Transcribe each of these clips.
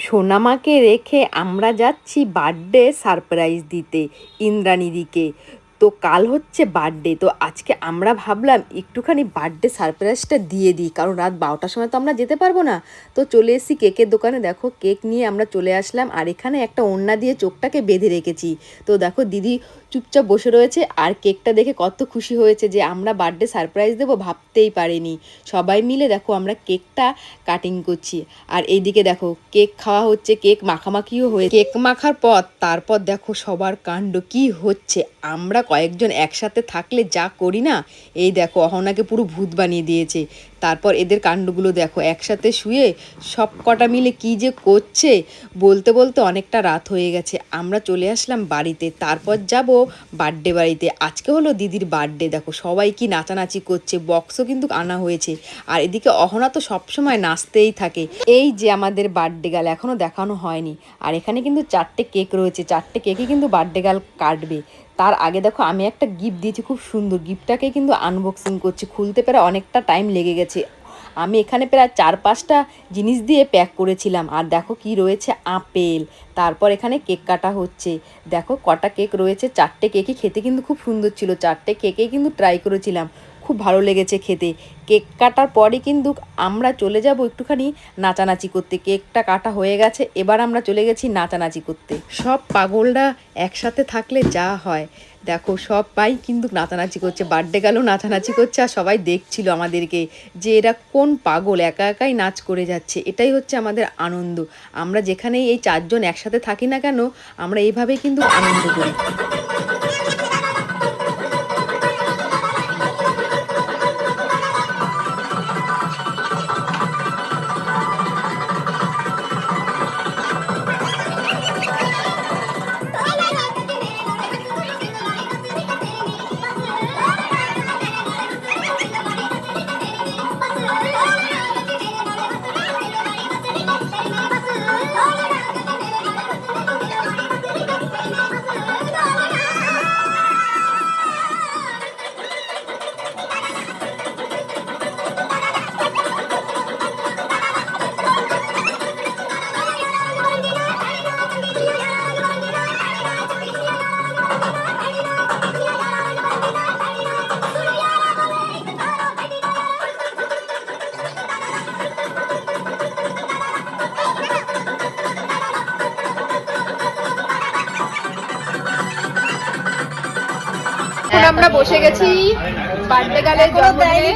সোনামাকে রেখে আমরা যাচ্ছি বার্থডে সারপ্রাইজ দিতে ইন্দ্রাণীদিকে। তো কাল হচ্ছে বার্থডে তো আজকে আমরা ভাবলাম একটুখানি বার্থডে সারপ্রাইজটা দিয়ে দিই, কারণ রাত বারোটার সময় তো আমরা যেতে পারব না। তো চলে এসেছি কেকের দোকানে, দেখো কেক নিয়ে আমরা চলে আসলাম, আর এখানে একটা ওড়না দিয়ে চোখটাকে বেঁধে রেখেছি। তো দেখো দিদি চুপচাপ বসে রয়েছে, আর কেকটা দেখে কত খুশি হয়েছে যে আমরা বার্থডে সারপ্রাইজ দেবো ভাবতেই পারিনি। সবাই মিলে দেখো আমরা কেকটা কাটিং করছি, আর এইদিকে দেখো কেক খাওয়া হচ্ছে, কেক মাখামাখিও হয়ে কেক মাখার পর, তারপর দেখো সবার কাণ্ড কি হচ্ছে, আমরা কয়েকজন একসাথে থাকলে যা করি না এই দেখো অহনাকে পুরো ভূত বানিয়ে দিয়েছে। তারপর এদের কাণ্ডগুলো দেখো, একসাথে শুয়ে সব কটা মিলে কি যে করছে, বলতে বলতে অনেকটা রাত হয়ে গেছে। আমরা চলে আসলাম বাড়িতে, তারপর যাব বার্থডে বাড়িতে। আজকে হলো দিদির বার্থডে দেখো সবাই কি নাচানাচি করছে বক্সও কিন্তু আনা হয়েছে। আর এদিকে অহনা তো সবসময় নাচতেই থাকে। এই যে আমাদের বার্থডে গাল এখনও দেখানো হয়নি। আর এখানে কিন্তু চারটে কেক রয়েছে, চারটে কেকই কিন্তু বার্থডে গাল কাটবে। তার আগে দেখো আমি একটা গিফট দিয়েছি, খুব সুন্দর। গিফটটাকে কিন্তু আনবক্সিং করছি, খুলতে পেরে অনেকটা টাইম লেগে গেছে। আমি এখানে প্রায় চার পাঁচটা জিনিস দিয়ে প্যাক করেছিলাম। আর দেখো কি রয়েছে আপেল, তারপর এখানে কেক কাটা হচ্ছে। দেখো কটা কেক রয়েছে, চারটে কেকই খেতে কিন্তু খুব সুন্দর ছিল। চারটে কেকেই কিন্তু ট্রাই করেছিলাম। খুব ভালো লেগেছে খেতে। কেক কাটার পরে কিন্তু আমরা চলে যাব একটুখানি নাচানাচি করতে। কেকটা কাটা হয়ে গেছে, এবার আমরা চলে গেছি নাচানাচি করতে। সব পাগলরা একসাথে থাকলে যা হয়। দেখো, সবাই কিন্তু নাচানাচি করছে, বার্থডে গেলেও নাচানাচি করছে আর সবাই দেখছিল আমাদেরকে যে এরা কোন পাগল, একা একাই নাচ করে যাচ্ছে। এটাই হচ্ছে আমাদের আনন্দ। আমরা যেখানেই এই চারজন একসাথে থাকি না কেন, আমরা এইভাবেই কিন্তু আনন্দ করি। আমরা বসে গেছি বার্থডে গালের জন্মদিনে।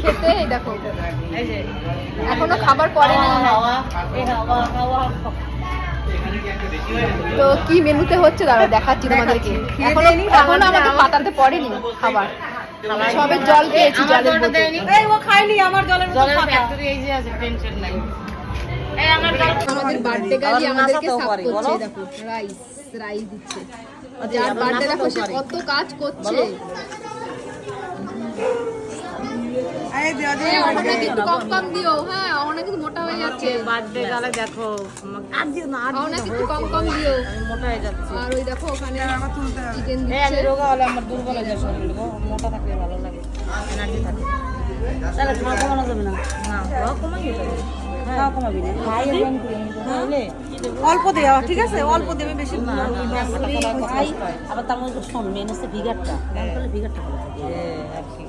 খেতে এই দেখো। এখনও খাবার পড়েনি তো কি মেনুতে হচ্ছে? দাঁড়া দেখাচ্ছি তোমাদেরকে। এখনও এখনও আমাদের পাতাতে পড়েনি খাবার। সবে জল পেয়েছি জলের বোতল ও খাইনি আমার জলের বোতল জলের ফ্যাক্টরি এই যে আছে টেনশন নাই। আমাদের বার্থডে গালি আমাদেরকে নাচাতেও করছে দেখো রাইস রাইস দিচ্ছে। আচ্ছা, যার বার্থডে দেখো সে কত কাজ করছে। এই এই অহনা কিন্তু কম কম দিও। হ্যাঁ অহনা কিন্তু মোটা হয়ে যাচ্ছে। বার্থডে গেলে দেখো আর দিও না, আর দিও কিন্তু কম কম দিও। মোটা হয়ে যাচ্ছি। আর ওই দেখো ওখানে চিকেন এই আমি দিচ্ছে। রোগা হলে আমার দুর্বল হয়ে যায় শরীর গো মোটা থাকলে ভালো লাগে। এনার্জি থাকে। তাহলে খাওয়া কমানো যাবে না? না কমাই যেতে না তাহলে অল্প দেওয়া ঠিক আছে? অল্প দেবে বেশি আবার তার মধ্যে শোন মেন হচ্ছে ভিগারটা। ভিগারটা আর কি